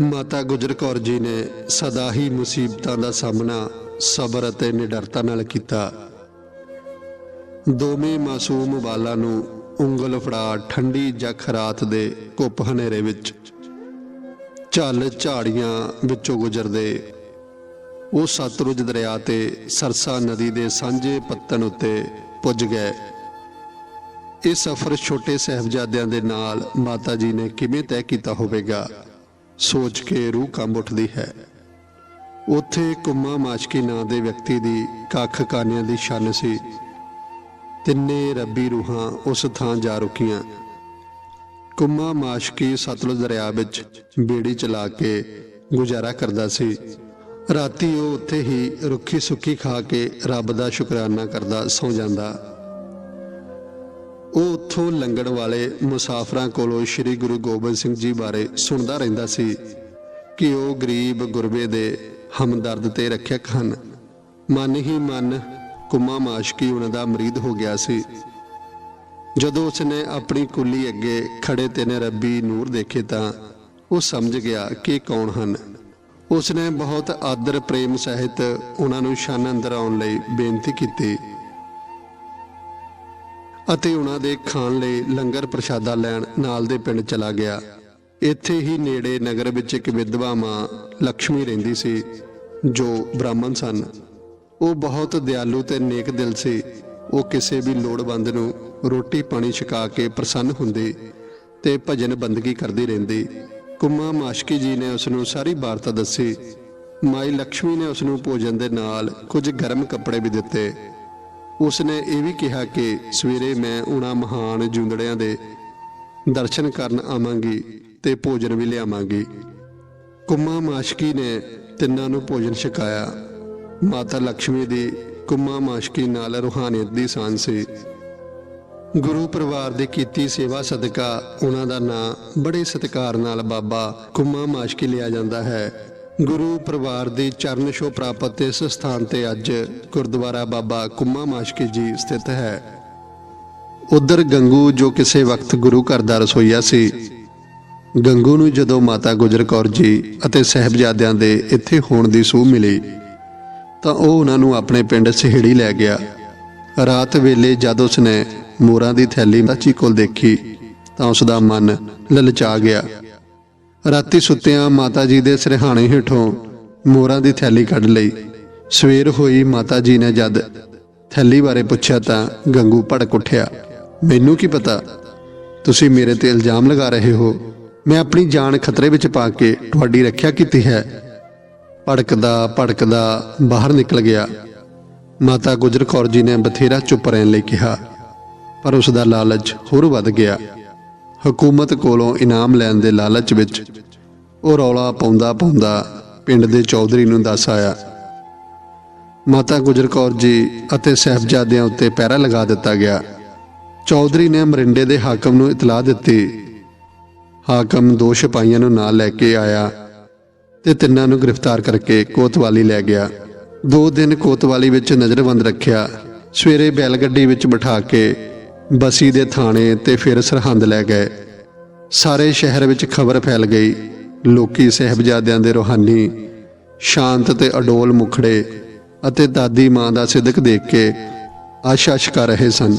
ਮਾਤਾ ਗੁਜਰ ਕੌਰ ਜੀ ਨੇ ਸਦਾ ਹੀ ਮੁਸੀਬਤਾਂ ਦਾ ਸਾਹਮਣਾ, ਸਬਰ ਅਤੇ ਨਿਡਰਤਾ ਨਾਲ ਕੀਤਾ। ਦੋਵੇਂ ਮਾਸੂਮ ਬਾਲਾਂ ਨੂੰ ਉਂਗਲ ਫੜਾ ਠੰਡੀ ਜਖ ਰਾਤ ਦੇ ਕੁੱਪ ਹਨੇਰੇ ਵਿੱਚ, ਝੱਲ ਝਾੜੀਆਂ ਵਿੱਚੋਂ ਗੁਜ਼ਰਦੇ। ਉਹ ਸਤਲੁਜ ਦਰਿਆ ਤੇ ਸਰਸਾ ਨਦੀ ਦੇ ਸਾਂਝੇ ਪੱਤਨ ਉੱਤੇ ਪੁੱਜ ਗਏ। ਇਹ ਸਫ਼ਰ ਛੋਟੇ ਸਹਿਬਜ਼ਾਦਿਆਂ ਦੇ ਨਾਲ ਮਾਤਾ ਜੀ ਨੇ ਕਿਵੇਂ ਤੈਅ ਕੀਤਾ ਹੋਵੇਗਾ? ਸੋਚ ਕੇ ਰੂਹ ਕੰਬ ਉੱਠਦੀ ਹੈ। ਉੱਥੇ ਕੁਮਾ ਮਾਸ਼ਕੀ ਨਾਂ ਦੇ ਵਿਅਕਤੀ ਦੀ ਕੱਖ ਕਾਨਿਆਂ ਦੀ ਛੰਨ ਸੀ। ਤਿੰਨੇ ਰੱਬੀ ਰੂਹਾਂ ਉਸ ਥਾਂ ਜਾ ਰੁਕੀਆਂ। ਕੁੰਮਾ ਮਾਸ਼ਕੀ ਸਤਲੁਜ ਦਰਿਆ ਵਿੱਚ ਬੇੜੀ ਚਲਾ ਕੇ ਗੁਜ਼ਾਰਾ ਕਰਦਾ ਸੀ। ਰਾਤੀ ਉਹ ਉੱਥੇ ਹੀ ਰੁੱਖੀ ਸੁੱਕੀ ਖਾ ਕੇ ਰੱਬ ਦਾ ਸ਼ੁਕਰਾਨਾ ਕਰਦਾ ਸੌ ਜਾਂਦਾ। ਉਹ ਉੱਥੋਂ ਲੰਗਣ ਵਾਲੇ ਮੁਸਾਫਰਾਂ ਕੋਲੋਂ ਸ੍ਰੀ ਗੁਰੂ ਗੋਬਿੰਦ ਸਿੰਘ ਜੀ ਬਾਰੇ ਸੁਣਦਾ ਰਹਿੰਦਾ ਸੀ ਕਿ ਉਹ ਗਰੀਬ ਗੁਰਬੇ ਦੇ ਹਮਦਰਦ ਤੇ ਰੱਖਿਅਕ ਹਨ। ਮਨ ਹੀ ਮਨ ਕੁਮਾ ਮਾਸ਼ਕੀ ਉਹਨਾਂ ਦਾ ਮਰੀਦ ਹੋ ਗਿਆ ਸੀ। ਜਦੋਂ ਉਸਨੇ ਆਪਣੀ ਕੁੱਲੀ ਅੱਗੇ ਖੜੇ ਤਿੰਨ ਰੱਬੀ ਨੂਰ ਦੇਖੇ ਤਾਂ ਉਹ ਸਮਝ ਗਿਆ ਕਿ ਕੌਣ ਹਨ। ਉਸਨੇ ਬਹੁਤ ਆਦਰ ਪ੍ਰੇਮ ਸਹਿਤ ਉਹਨਾਂ ਨੂੰ ਸ਼ਨ ਅੰਦਰ ਆਉਣ ਲਈ ਬੇਨਤੀ ਕੀਤੀ। ਅਤੇ ਉਹਨਾਂ ਦੇ ਖਾਣ ਲਈ ਲੰਗਰ ਪ੍ਰਸ਼ਾਦਾ ਲੈਣ ਨਾਲ ਦੇ ਪਿੰਡ ਚਲਾ ਗਿਆ। ਇੱਥੇ ਹੀ ਨੇੜੇ ਨਗਰ ਵਿੱਚ ਇੱਕ ਵਿਧਵਾ ਮਾਂ ਲక్ష్ਮੀ ਰਹਿੰਦੀ ਸੀ, ਜੋ ਬ੍ਰਾਹਮਣ ਸਨ। ਉਹ ਬਹੁਤ ਦਿਆਲੂ ਤੇ ਨੇਕ ਦਿਲ ਸੀ। ਉਹ ਕਿਸੇ ਵੀ ਲੋੜਵੰਦ ਨੂੰ ਰੋਟੀ ਪਾਣੀ ਛਕਾ ਕੇ ਪ੍ਰਸੰਨ ਹੁੰਦੀ ਤੇ ਭਜਨ ਬੰਦਗੀ ਕਰਦੀ ਰਹਿੰਦੀ। ਕੁਮਾ ਮਾਸ਼ਕੀ ਜੀ ਨੇ ਉਸ ਨੂੰ ਸਾਰੀ ਵਾਰਤਾ ਦੱਸੀ। ਮਾਈ ਲక్ష్ਮੀ ਨੇ ਉਸ ਨੂੰ ਭੋਜਨ ਦੇ ਨਾਲ ਕੁਝ ਗਰਮ ਕੱਪੜੇ ਵੀ ਦਿੱਤੇ। ਉਸਨੇ ਇਹ ਵੀ ਕਿਹਾ ਕਿ ਸਵੇਰੇ ਮੈਂ ਉਹਨਾਂ ਮਹਾਨ ਜੁੰਦੜਿਆਂ ਦੇ ਦਰਸ਼ਨ ਕਰਨ ਆਵਾਂਗੀ ਤੇ ਭੋਜਨ ਵੀ ਲਿਆਵਾਂਗੀ। ਕੁੰਮਾ ਮਾਸ਼ਕੀ ਨੇ ਤਿੰਨਾਂ ਨੂੰ ਭੋਜਨ ਛਕਾਇਆ। ਮਾਤਾ ਲక్ష్ਮੀ ਦੀ ਕੁੰਮਾ ਮਾਸ਼ਕੀ ਨਾਲ ਰੂਹਾਨੀਅਤ ਦੀ ਸਾਂਝ ਸੀ। ਗੁਰੂ ਪਰਿਵਾਰ ਦੀ ਕੀਤੀ ਸੇਵਾ ਸਦਕਾ ਉਹਨਾਂ ਦਾ ਨਾਂ ਬੜੇ ਸਤਿਕਾਰ ਨਾਲ ਬਾਬਾ ਕੁੰਮਾ ਮਾਸ਼ਕੀ ਲਿਆ ਜਾਂਦਾ ਹੈ। ਗੁਰੂ ਪਰਿਵਾਰ ਦੇ ਚਰਨ ਛੋਹ ਪ੍ਰਾਪਤ ਇਸ ਸਥਾਨ ਤੇ ਅੱਜ ਗੁਰਦੁਆਰਾ ਬਾਬਾ ਕੁੰਮਾ ਮਾਸ਼ਕੀ ਜੀ ਸਥਿਤ ਹੈ। ਉਧਰ ਗੰਗੂ ਜੋ ਕਿਸੇ ਵਕਤ ਗੁਰੂ ਘਰ ਦਾ ਰਸੋਈਆ ਸੀ, ਗੰਗੂ ਨੂੰ ਜਦੋਂ ਮਾਤਾ ਗੁਜਰ ਕੌਰ ਜੀ ਅਤੇ ਸਹਿਬਜ਼ਾਦਿਆਂ ਦੇ ਇੱਥੇ ਹੋਣ ਦੀ ਸੂਹ ਮਿਲੀ, ਤਾਂ ਉਹ ਉਹਨਾਂ ਨੂੰ ਆਪਣੇ ਪਿੰਡ ਸਿਹੜੀ ਲੈ ਗਿਆ। ਰਾਤ ਵੇਲੇ ਜਦ ਉਸਨੇ ਮੋਰਾਂ ਦੀ ਥੈਲੀ ਚਾਚੀ ਕੋਲ ਦੇਖੀ, ਤਾਂ ਉਸ ਦਾ ਮਨ ਲਲਚਾ ਗਿਆ। ਰਾਤੀ ਸੁੱਤਿਆਂ ਮਾਤਾ ਜੀ ਦੇ ਸਿਰਹਾਣੇ ਹੇਠੋਂ ਮੋਰਾਂ ਦੀ ਥੈਲੀ ਕੱਢ ਲਈ। ਸਵੇਰ ਹੋਈ ਮਾਤਾ ਜੀ ਨੇ ਜਦ ਥੈਲੀ ਬਾਰੇ ਪੁੱਛਿਆ ਤਾਂ ਗੰਗੂ ਭੜਕ ਉੱਠਿਆ। ਮੈਨੂੰ ਕੀ ਪਤਾ? ਤੁਸੀਂ ਮੇਰੇ ਤੇ ਇਲਜ਼ਾਮ ਲਗਾ ਰਹੇ ਹੋ। ਮੈਂ ਆਪਣੀ ਜਾਨ ਖਤਰੇ ਵਿੱਚ ਪਾ ਕੇ ਤੁਹਾਡੀ ਰੱਖਿਆ ਕੀਤੀ ਹੈ। ਭੜਕਦਾ ਭੜਕਦਾ ਬਾਹਰ ਨਿਕਲ ਗਿਆ। ਮਾਤਾ ਗੁਜਰ ਕੌਰ ਜੀ ਨੇ ਬਥੇਰਾ ਚੁੱਪ ਰਹਿਣ ਲਈ ਕਿਹਾ, ਪਰ ਉਸ ਦਾ ਲਾਲਚ ਹੋਰ ਵੱਧ ਗਿਆ। ਹਕੂਮਤ ਕੋਲੋਂ ਇਨਾਮ ਲੈਣ ਦੇ ਲਾਲਚ ਵਿੱਚ ਉਹ ਰੌਲਾ ਪਾਉਂਦਾ ਪਾਉਂਦਾ ਪਿੰਡ ਦੇ ਚੌਧਰੀ ਨੂੰ ਦੱਸ ਆਇਆ। ਮਾਤਾ ਗੁਜਰ ਕੌਰ ਜੀ ਅਤੇ ਸਹਿਬਜ਼ਾਦਿਆਂ ਉੱਤੇ ਪਹਿਰਾ ਲਗਾ ਦਿੱਤਾ ਗਿਆ। ਚੌਧਰੀ ਨੇ ਮਰਿੰਡੇ ਦੇ ਹਾਕਮ ਨੂੰ ਇਤਲਾਹ ਦਿੱਤੀ। ਹਾਕਮ ਦੋ ਸਿਪਾਹੀਆਂ ਨੂੰ ਨਾਲ ਲੈ ਕੇ ਆਇਆ ਤੇ ਤਿੰਨਾਂ ਨੂੰ ਗ੍ਰਿਫਤਾਰ ਕਰਕੇ ਕੋਤਵਾਲੀ ਲੈ ਗਿਆ। ਦੋ ਦਿਨ ਕੋਤਵਾਲੀ ਵਿੱਚ ਨਜ਼ਰਬੰਦ ਰੱਖਿਆ। ਸਵੇਰੇ ਬੈਲ ਗੱਡੀ ਵਿੱਚ ਬਿਠਾ ਕੇ ਬਸੀ ਦੇ ਥਾਣੇ ਤੇ ਫਿਰ ਸਰਹੰਦ ਲੈ ਗਏ। ਸਾਰੇ ਸ਼ਹਿਰ ਵਿੱਚ ਖਬਰ ਫੈਲ ਗਈ। ਲੋਕੀ ਸਹਿਬਜ਼ਾਦਿਆਂ ਦੇ ਰੋਹਾਨੀ, ਸ਼ਾਂਤ ਤੇ ਅਡੋਲ ਮੁਖੜੇ ਅਤੇ ਦਾਦੀ ਮਾਂ ਦਾ ਸਿਦਕ ਦੇਖ ਕੇ ਆਸ਼ਾ ਕਰ ਰਹੇ ਸਨ।